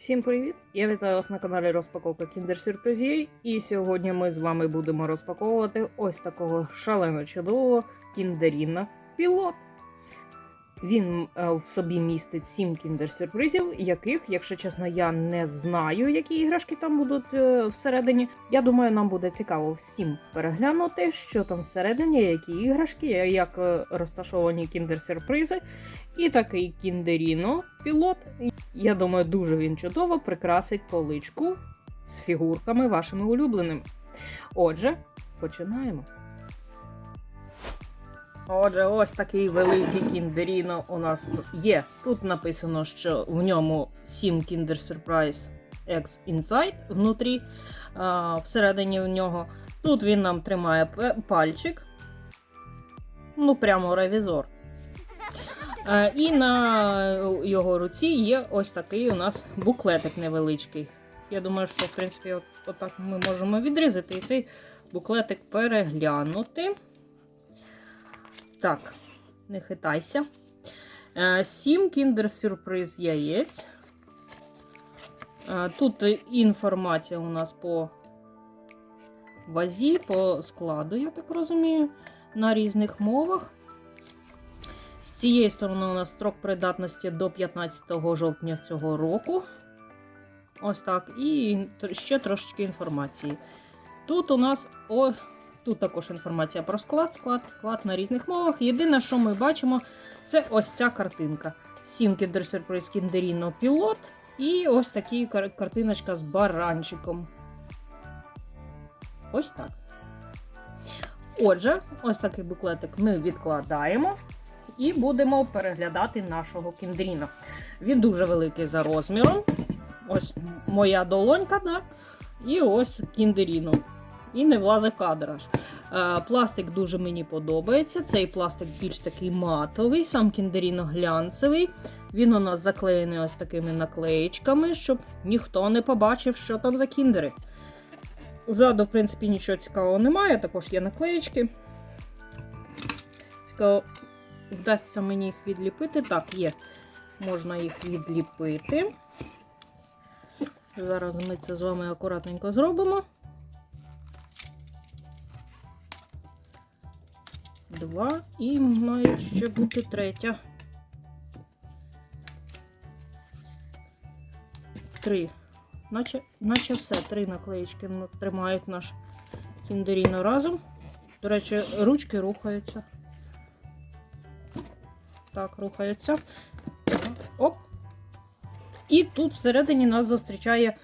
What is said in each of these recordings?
Всім привіт! Я вітаю вас на каналі Розпаковка Кіндер-Сюрпризів. І сьогодні ми з вами будемо розпаковувати ось такого шалено чудового кіндеріна пілот. Він е, в собі містить 7 кіндер-сюрпризів, яких, якщо чесно, я не знаю, які іграшки там будуть е, всередині. Я думаю, нам буде цікаво всім переглянути, що там всередині, які іграшки, як е, розташовані кіндер-сюрпризи. І такий кіндеріно пілот. Я думаю, дуже він чудово прикрасить поличку з фігурками вашими улюбленими. Отже, починаємо. Отже, ось такий великий кіндеріно у нас є. Тут написано, що в ньому 7 Kinder Surprise X Inside внутрі, а, всередині в нього. Тут він нам тримає пальчик. Ну, прямо ревізор. Е, І на його руці є ось такий у нас буклетик невеличкий. Я думаю, що в принципі от, отак ми можемо відрізати і цей буклетик переглянути. Так, не хитайся. Е, Сім Surprise яєць. Е, Тут інформація у нас по вазі, по складу, я так розумію, на різних мовах. З цієї сторони у нас строк придатності до 15 жовтня цього року. Ось так. І ще трошечки інформації. Тут у нас о, тут також інформація про склад, склад, склад на різних мовах. Єдине, що ми бачимо, це ось ця картинка. 7 Kinder Surprise Kinderino Pilot. І ось така картиночка з баранчиком. Ось так. Отже, ось такий буклетик ми відкладаємо і будемо переглядати нашого кіндріна. Він дуже великий за розміром. Ось моя долонька, да? і ось кіндеріно. І не влазить кадр аж. Е, Пластик дуже мені подобається. Цей пластик більш такий матовий, сам кіндеріно глянцевий. Він у нас заклеєний ось такими наклеєчками, щоб ніхто не побачив, що там за кіндери. Ззаду, в принципі, нічого цікавого немає, також є наклеєчки. Цікаво, вдасться мені їх відліпити. Так, є. Можна їх відліпити. Зараз ми це з вами акуратненько зробимо. Два. І має ще бути третя. Три. Наче, наче все. Три наклеїчки тримають наш кіндеріно разом. До речі, ручки рухаються. Так, рухаються. Оп. І тут всередині нас зустрічає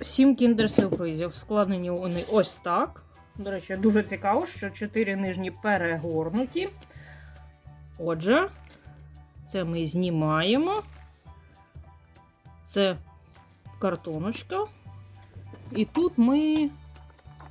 сім кіндер-сюрпризів. Складені вони ось так. До речі, дуже цікаво, що чотири нижні перегорнуті. Отже, це ми знімаємо. Це картоночка. І тут ми.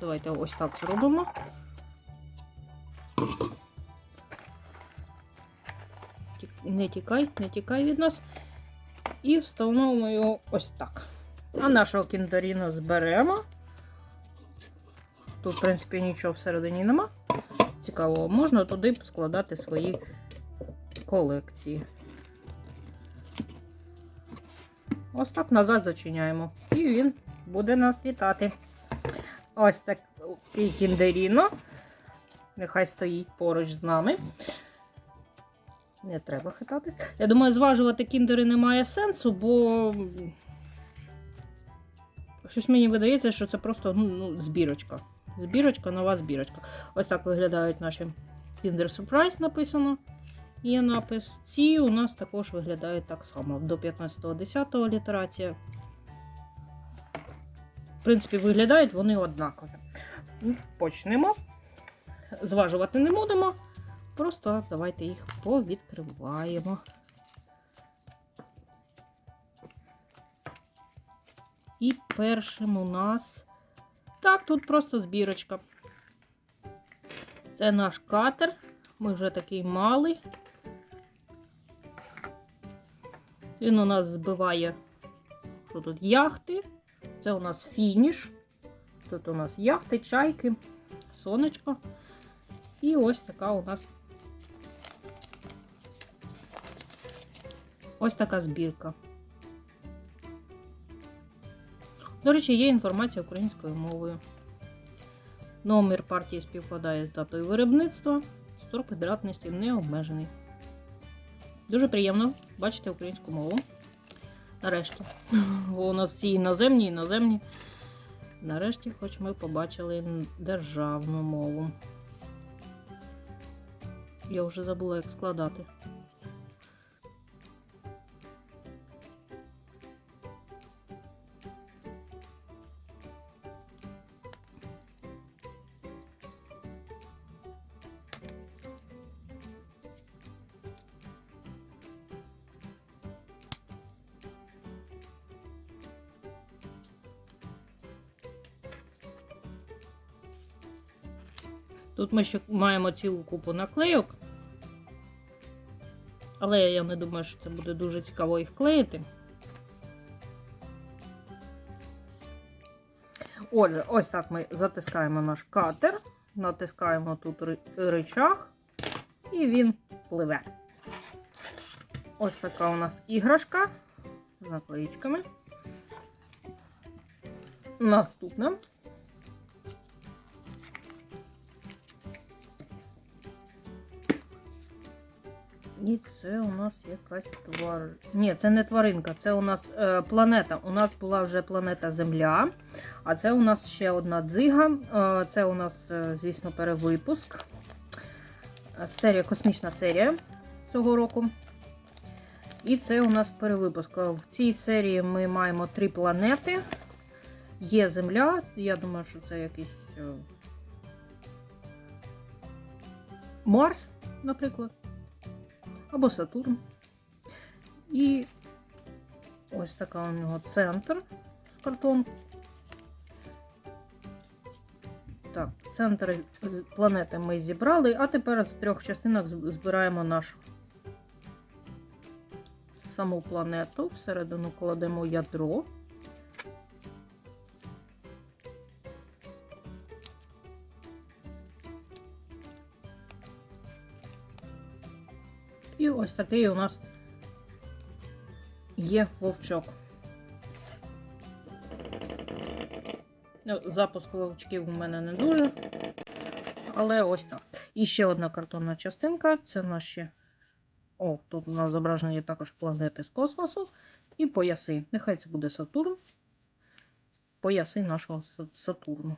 Давайте ось так зробимо. Не тікай, не тікай від нас. І встановимо його ось так. А нашого кіндеріно зберемо. Тут, в принципі, нічого всередині нема. Цікаво, можна туди складати свої колекції. Ось так назад зачиняємо. І він буде нас вітати. Ось такий кіндеріно. Нехай стоїть поруч з нами. Не треба хитатись. Я думаю, зважувати кіндери немає сенсу, бо щось мені видається, що це просто ну, ну, збірочка. Збірочка, нова збірочка. Ось так виглядають наші Kinder Surprise написано. Є напис. Ці у нас також виглядають так само. До 15-10 літерація. В принципі, виглядають вони однакові. Ну, Почнемо. Зважувати не будемо. Просто давайте їх повідкриваємо. І першим у нас. Так, тут просто збірочка. Це наш катер. Ми вже такий малий. Він у нас збиває що тут яхти. Це у нас фініш. Тут у нас яхти, чайки, сонечко. І ось така у нас ось така збірка. До речі, є інформація українською мовою. Номер партії співпадає з датою виробництва. Строк підратності не обмежений. Дуже приємно бачити українську мову. Нарешті. У нас всі іноземні, іноземні. Нарешті, хоч ми побачили державну мову. Я вже забула, як складати. Тут ми ще маємо цілу купу наклейок. Але я не думаю, що це буде дуже цікаво їх клеїти. Отже, ось так ми затискаємо наш катер, натискаємо тут рычаг, і він пливе. Ось така у нас іграшка з наклеїчками. Наступна. І це у нас якась твар. Ні, це не тваринка, це у нас е, планета. У нас була вже планета Земля, а це у нас ще одна дзига. Е, це у нас, е, звісно, перевипуск. Е, Серія, космічна серія цього року. І це у нас перевипуск. Е, В цій серії ми маємо три планети. Є Земля. Я думаю, що це якийсь е, Марс, наприклад або Сатурн. І ось така у нього центр з картонку. Так, центр планети ми зібрали, а тепер з трьох частинок збираємо нашу саму планету. Всередину кладемо ядро. І ось такий у нас є вовчок. Ну, Запуск вовчків у мене не дуже. Але ось так. І ще одна картонна частинка. Це наші. О, тут у нас зображені також планети з космосу і пояси. Нехай це буде Сатурн. Пояси нашого Сатурну.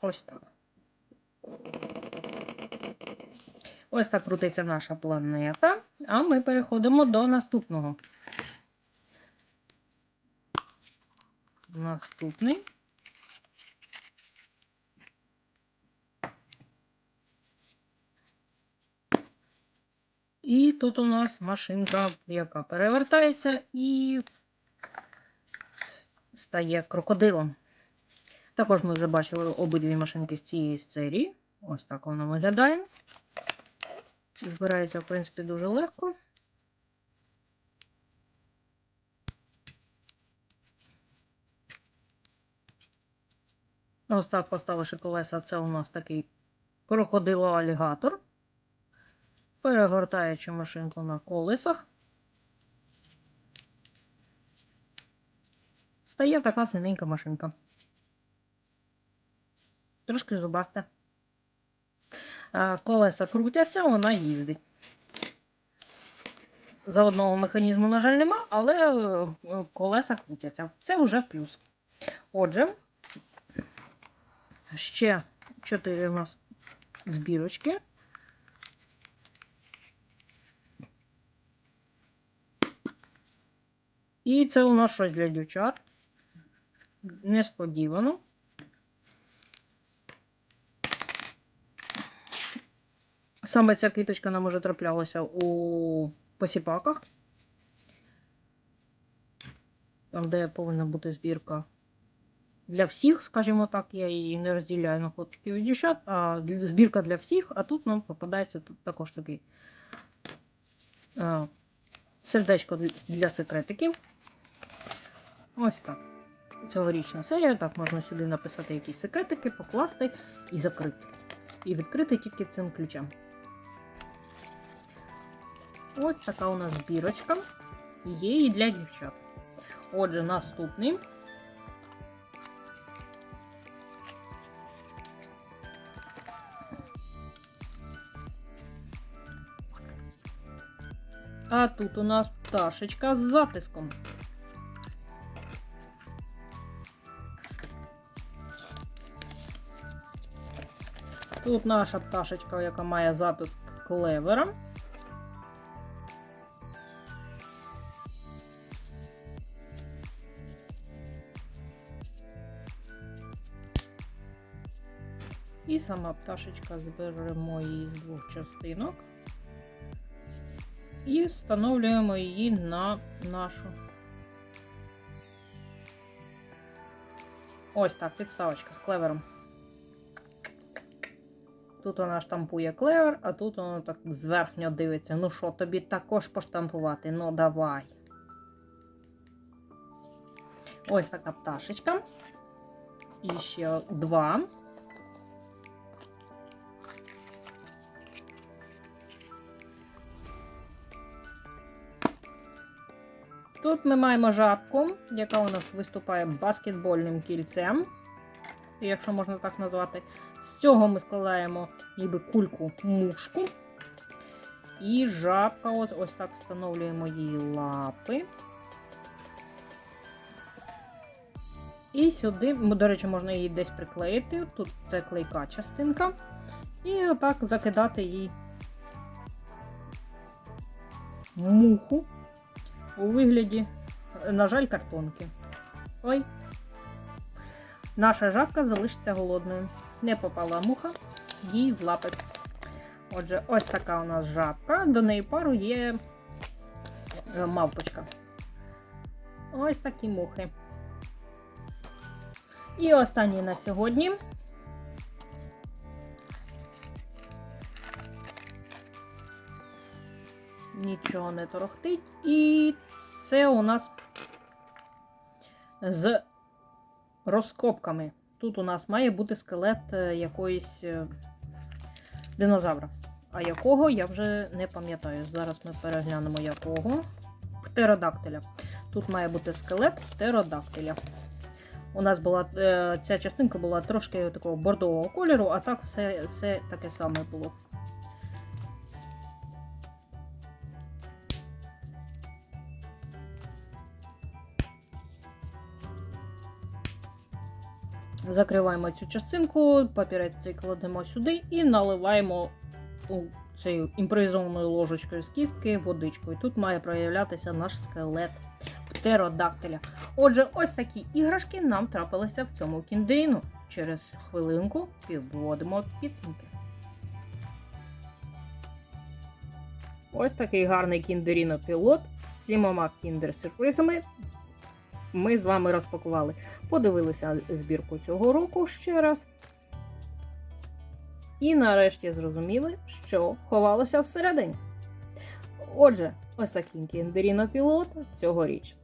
Ось так. Ось так крутиться наша планета. А ми переходимо до наступного. Наступний. І тут у нас машинка, яка перевертається і стає крокодилом. Також ми вже бачили обидві машинки з цієї серії. Ось так воно виглядає. Збирається, в принципі, дуже легко. Ось так поставивши колеса, це у нас такий крокодило-алігатор. Перегортаючи машинку на колесах. Стає така синенька машинка. Трошки зубаста. Колеса крутяться, вона їздить. За одного механізму, на жаль, нема, але е, колеса крутяться. Це вже плюс. Отже, ще 4 у нас збірочки. І це у нас щось для дівчат. Несподівано. Саме ця квіточка нам уже траплялася у посіпаках. Там, де повинна бути збірка для всіх, скажімо так, я її не розділяю на хлопчиків і дівчат, а збірка для всіх, а тут нам попадається також такий а, сердечко для- для секретиків. Ось так. Цьогорічна серія. Так, можна сюди написати якісь секретики, покласти і закрити. І відкрити тільки цим ключем. Ось така у нас збірочка. Є і для дівчат. Отже, наступний. А тут у нас пташечка з затиском. Тут наша пташечка, яка має запуск клевера. Сама пташечка зберемо її з двох частинок і встановлюємо її на нашу. Ось так, підставочка з клевером. Тут вона штампує клевер, а тут воно так зверхньо дивиться. Ну що, тобі також поштампувати? Ну давай. Ось така пташечка. І ще два. Тут ми маємо жабку, яка у нас виступає баскетбольним кільцем, якщо можна так назвати. З цього ми складаємо ніби кульку мушку. І жабка, от, ось так встановлюємо її лапи. І сюди, до речі, можна її десь приклеїти. Тут це клейка частинка. І отак закидати їй муху у вигляді, на жаль, картонки. Ой. Наша жабка залишиться голодною. Не попала муха, їй в лапи. Отже, ось така у нас жабка. До неї пару є е, мавпочка. Ось такі мухи. І останній на сьогодні. Нічого не торохтить. І це у нас з розкопками. Тут у нас має бути скелет е, якоїсь е, динозавра. А якого я вже не пам'ятаю. Зараз ми переглянемо якого. Птеродактиля. Тут має бути скелет птеродактиля. У нас була е, ця частинка була трошки такого бордового кольору, а так все, все таке саме було. Закриваємо цю частинку, папірець цей кладемо сюди і наливаємо цією імпровізованою ложечкою з кістки водичку. І тут має проявлятися наш скелет птеродактиля. Отже, ось такі іграшки нам трапилися в цьому кіндеріну. Через хвилинку підводимо підсумки. Ось такий гарний кіндеріно пілот з сімома кіндер-сюрпризами ми з вами розпакували. Подивилися збірку цього року ще раз. І нарешті зрозуміли, що ховалося всередині. Отже, ось такий кіндеріно пілот цьогоріч.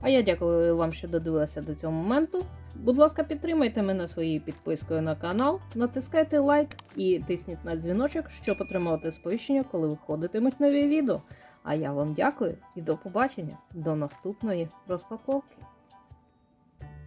А я дякую вам, що додивилися до цього моменту. Будь ласка, підтримайте мене своєю підпискою на канал, натискайте лайк і тисніть на дзвіночок, щоб отримувати сповіщення, коли виходитимуть нові відео. А я вам дякую і до побачення до наступної розпаковки.